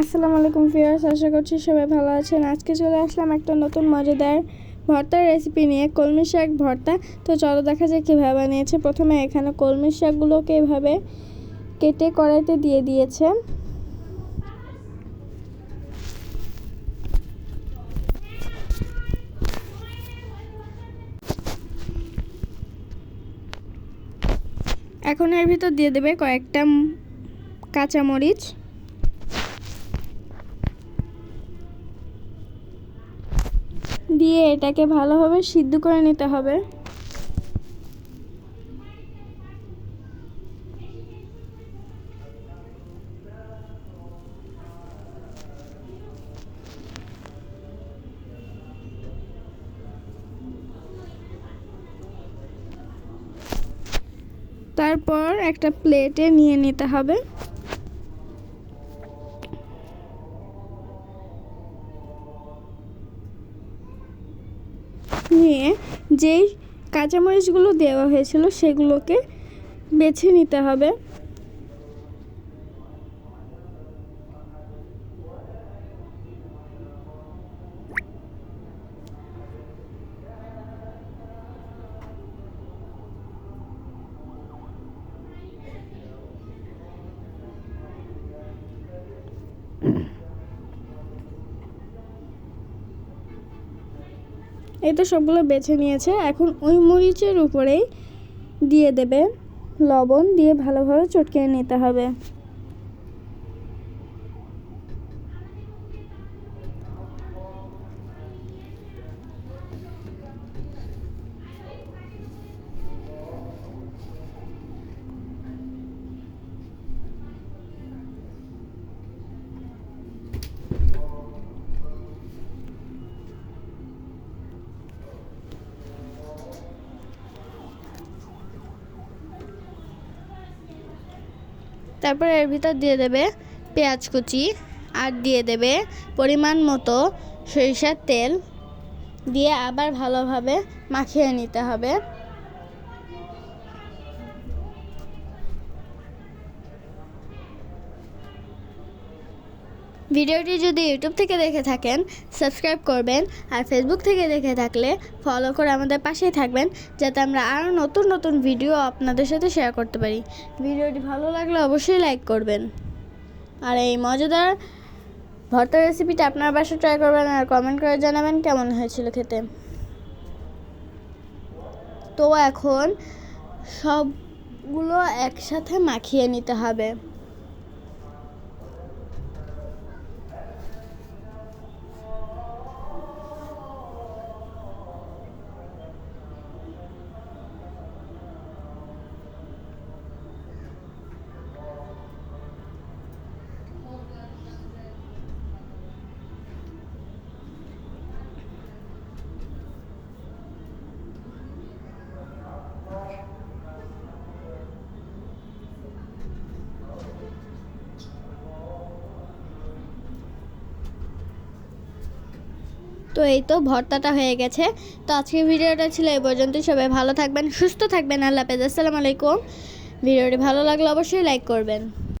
আসসালামু আলাইকুম ভিউয়ার্স, আশা করছি সবাই ভালো আছেন। আজকে চলে আসলাম একটা নতুন মজাদার ভর্তার রেসিপি নিয়ে, কলমি শাক ভর্তা। তো চলো দেখা যায় কীভাবে বানিয়েছে। প্রথমে এখানে কলমি শাকগুলোকে এভাবে কেটে কড়াইতে দিয়ে দিয়েছে। এখন এর ভিতর দিয়ে দেবে কয়েকটা কাঁচামরিচ। দিয়ে এটাকে ভালোভাবে সিদ্ধ করে নিতে হবে। তারপর একটা প্লেটে নিয়ে নিতে হবে। নিয়ে যেই কাঁচামরিচগুলো দেওয়া হয়েছিল সেগুলোকে বেছে নিতে হবে। এই তো সবগুলো বেছে নিয়েছে। এখন ওই মরিচের উপরেই দিয়ে দেবে। লবণ দিয়ে ভালোভাবে চটকে নিতে হবে। তারপর এর ভিতর দিয়ে দেবে পেঁয়াজ কুচি আর দিয়ে দেবে পরিমাণ মতো সরিষার তেল দিয়ে আবার ভালোভাবে মাখিয়ে নিতে হবে। ভিডিওটি যদি ইউটিউব থেকে দেখে থাকেন, সাবস্ক্রাইব করবেন আর ফেসবুক থেকে দেখে থাকলে ফলো করে আমাদের পাশেই থাকবেন, যাতে আমরা আরও নতুন নতুন ভিডিও আপনাদের সাথে শেয়ার করতে পারি। ভিডিওটি ভালো লাগলে অবশ্যই লাইক করবেন। আর এই মজাদার ভর্তা রেসিপিটা আপনার বাসায় ট্রাই করবেন আর কমেন্ট করে জানাবেন কেমন হয়েছিল খেতে। তো এখন সবগুলো একসাথে মাখিয়ে নিতে হবে। তো এই তো ভর্তাটা হয়ে গেছে। তো আজকের ভিডিওটা ছিল এই পর্যন্ত সবাই ভালো থাকবেন, সুস্থ থাকবেন। আল্লাহ হাফেজ। আসসালামু আলাইকুম। ভিডিওটি ভালো লাগলে অবশ্যই লাইক করবেন।